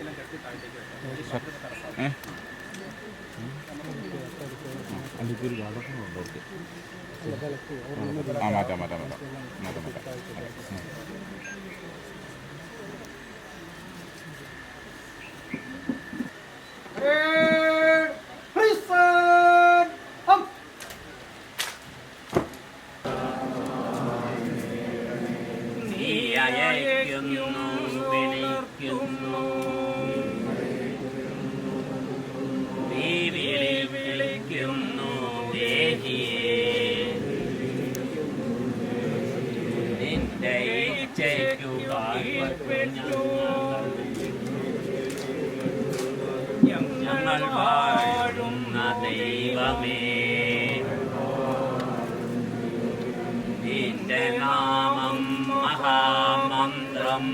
ഗാർഡനുണ്ടോ ആ. നീ വിളിക്കുന്നു ദേഹിയെ നിന്റെ ഇച്ഛയ്ക്കു ഞങ്ങൾ വാഴുന്ന ദൈവമേ. നിന്റെ നാമം മഹാമന്ത്രം.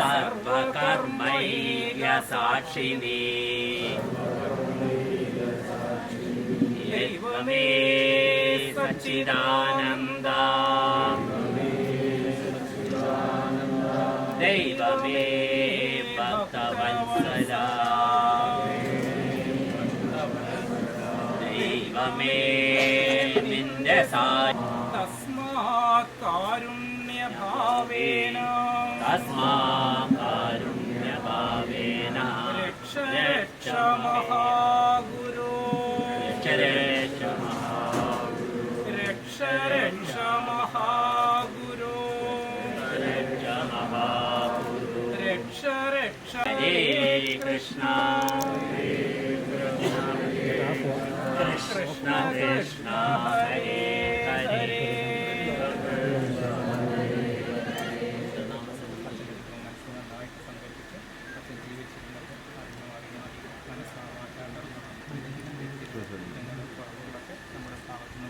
സർവകർമ്മൈക സാക്ഷിനീ ദൈവമേ സച്ചിദാനന്ദ. ദൈവമേ ഭക്തവത്സല. ദൈവമേ നിന്റെ സാ തസ്മാ കാരുണ്യഭാവേന रुण्यभावेन रक्ष महागुरो। चल च रक्षरक्ष महागुरो। चल रक्ष भुरु रक्षरक्ष कृष्ण।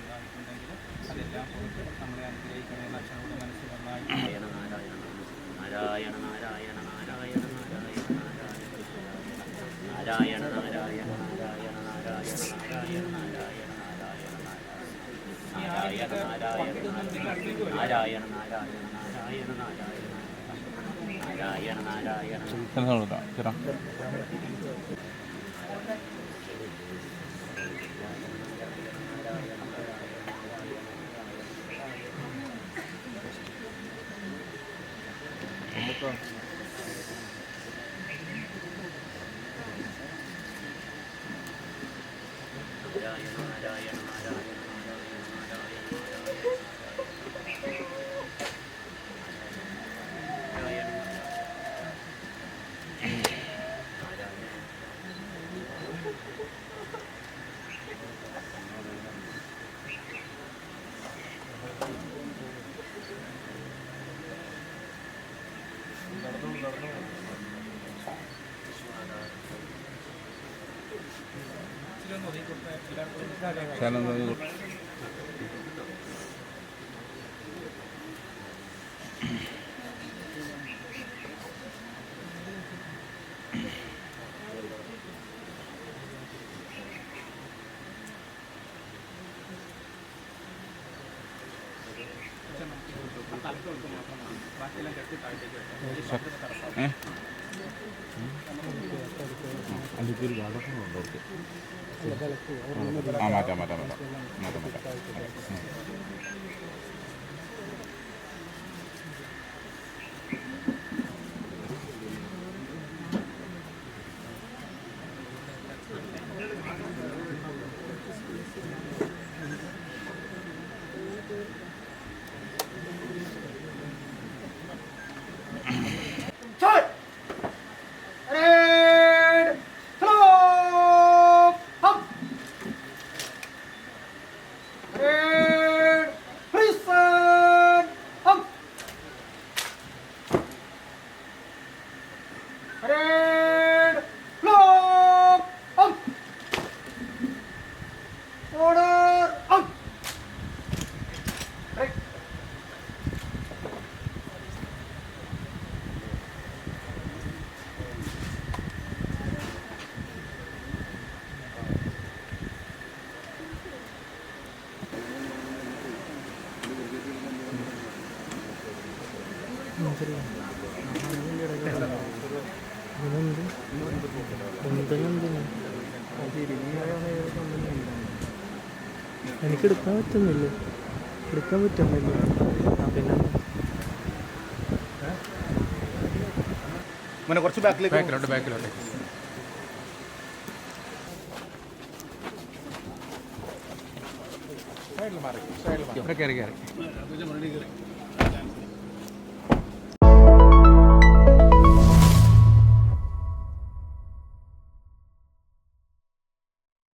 അതെല്ലാം കൊടുത്ത് നമ്മളെ അനുഗ്രഹിക്കണേ അച്ഛനോട് മനസ്സിലുണ്ടായി Narayana Narayana Narayana Narayana Narayana Narayana Narayana Narayana Narayana Narayana Narayana Narayana Narayana Narayana Narayana Narayana Narayana Narayana 僕は。Yeah, you know, yeah, you know, yeah, you know, yeah, you know, yeah, you know. ശാനന്ദ് അതിലേക്ക് ഒരു ഗാർഡനുണ്ടോ ആ മാറ്റാം മാറ്റാം മാറ്റാം. മാറ്റാം മാറ്റാം. Red, long, on. Order, on. Right. എനിക്ക് എടുക്കാൻ പറ്റുന്നില്ല? എടുക്കാൻ പറ്റുന്നില്ല? പിന്നെ മോനെ കുറച്ച് ബാക്കിലേക്ക് ബാക്കിലോട്ട് ബാക്കിലോട്ട് മാറി കയറി കയറി.